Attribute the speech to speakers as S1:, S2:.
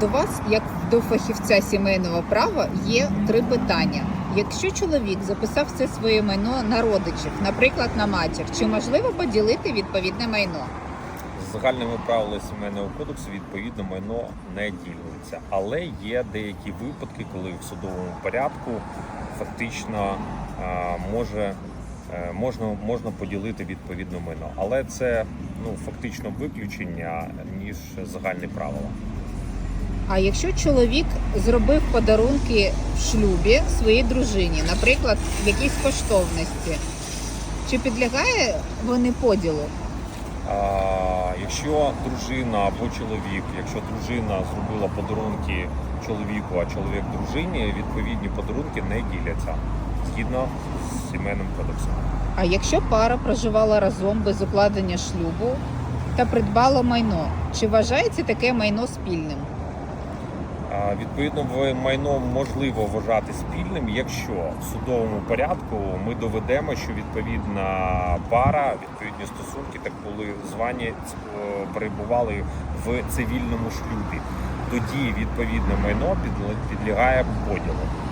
S1: До вас, як до фахівця сімейного права, є три питання. Якщо чоловік записав все своє майно на родичів, наприклад, на матір, чи можливо поділити відповідне майно?
S2: Загальними правилами сімейного кодексу відповідно майно не ділиться, але є деякі випадки, коли в судовому порядку фактично може е, можна, можна поділити відповідне майно, але це ну фактично виключення ніж загальні правила.
S1: А якщо чоловік зробив подарунки в шлюбі своїй дружині, наприклад, якісь коштовності, чи підлягає вони поділу?
S2: А, якщо дружина або чоловік, якщо дружина зробила подарунки чоловіку, а чоловік дружині, відповідні подарунки не діляться згідно з сімейним кодексом.
S1: А якщо пара проживала разом без укладення шлюбу та придбала майно, чи вважається таке майно спільним?
S2: Відповідно, майно можливо вважати спільним, якщо в судовому порядку ми доведемо, що відповідна пара, відповідні стосунки так були звані перебували в цивільному шлюбі. Тоді відповідне майно підлягає поділу.